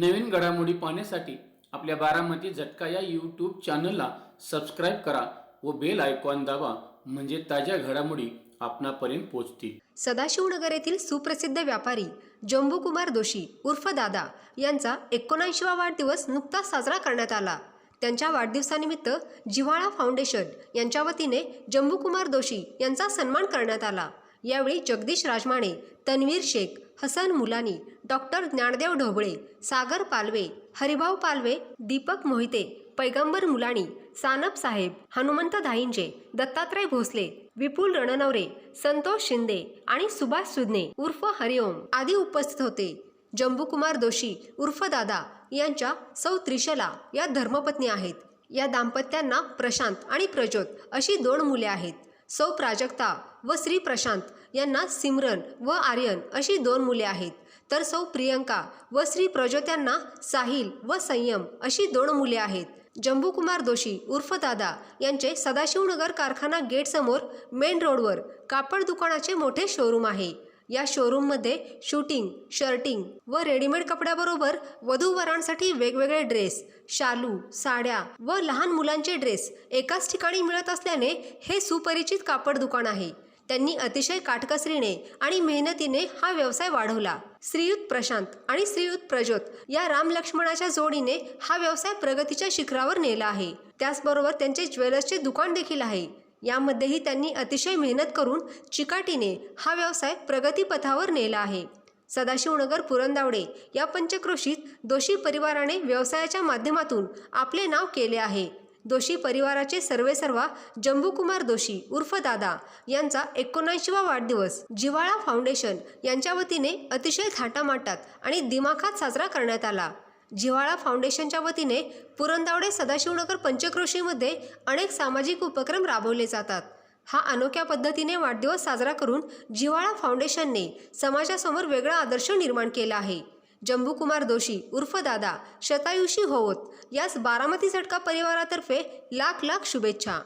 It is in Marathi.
नवीन घडामोडी पाहण्यासाठी आपल्या बारामती झटका या यूट्यूब चॅनलला सबस्क्राईब करा व बेल आयकॉन दाबा म्हणजे ताज्या घडामोडी आपणापर्यंत पोहोचतील. सदाशिवनगर येथील सुप्रसिद्ध व्यापारी जंबूकुमार दोशी उर्फ दादा यांचा एकोणऐंशीवा वाढदिवस नुकताच साजरा करण्यात आला. त्यांच्या वाढदिवसानिमित्त जिव्हाळा फाउंडेशन यांच्या वतीने जंबूकुमार दोशी यांचा सन्मान करण्यात आला. यावेळी जगदीश राजमाणे तन्वीर शेख हसन मुलानी डॉक्टर ज्ञानदेव ढोबळे सागर पालवे हरिभाऊ पालवे दीपक मोहिते पैगंबर मुलाणी सानप साहेब हनुमंत धाईंजे दत्तात्रय भोसले विपुल रणनवरे संतोष शिंदे आणि सुभाष सुदने उर्फ हरिओम आदी उपस्थित होते. जंबूकुमार दोशी उर्फ दादा यांच्या सौ त्रिशला या धर्मपत्नी आहेत. या दाम्पत्यांना प्रशांत आणि प्रज्योत अशी दोन मुले आहेत. सौ प्राजक्ता व श्री प्रशांत यांना सिमरन व आर्यन अशी दोन मुले आहेत. तर सौ प्रियंका व श्री प्रज्योत यांना साहिल व संयम अशी दोन मुले आहेत. जंबूकुमार दोशी उर्फ दादा यांचे सदाशिवनगर कारखाना गेटसमोर मेन रोडवर कापड दुकानाचे मोठे शोरूम आहे. या शोरूममध्ये शूटिंग शर्टिंग व रेडीमेड कपड्याबरोबर वधूवरांसाठी वेगवेगळे ड्रेस शालू साड्या व लहान मुलांचे ड्रेस एकाच ठिकाणी मिळत असल्याने हे सुपरिचित कापड दुकान आहे. त्यांनी अतिशय काटकसरीने आणि मेहनतीने हा व्यवसाय वाढवला. श्रीयुत प्रशांत आणि श्रीयुत प्रज्योत या राम लक्ष्मणाच्या जोडीने हा व्यवसाय प्रगतीच्या शिखरावर नेला आहे. त्याचबरोबर त्यांचे ज्वेलर्सचे दुकान देखील आहे. यामध्येही त्यांनी अतिशय मेहनत करून चिकाटीने हा व्यवसाय प्रगतीपथावर नेला आहे. सदाशिवनगर पुरंदावडे या पंचक्रोशीत दोषी परिवाराने व्यवसायाच्या माध्यमातून आपले नाव केले आहे. दोषी परिवाराचे सर्वेसर्वा जंबूकुमार दोषी उर्फ दादा यांचा एकोणऐंशीवा वाढदिवस जिव्हाळा फाउंडेशन यांच्या वतीने अतिशय थाटामाटात आणि दिमाखात साजरा करण्यात आला. जिव्हाळा फाउंडेशनच्या वतीने पुरंदावडे सदाशिवनगर पंचक्रोशीमध्ये अनेक सामाजिक उपक्रम राबवले जातात. हा अनोख्या पद्धतीने वाढदिवस साजरा करून जिव्हाळा फाउंडेशनने समाजासमोर वेगळा आदर्श निर्माण केला आहे. जंबूकुमार दोशी उर्फ दादा शतायुषी होवत यास बारामती झटका परिवारातर्फे लाख लाख शुभेच्छा.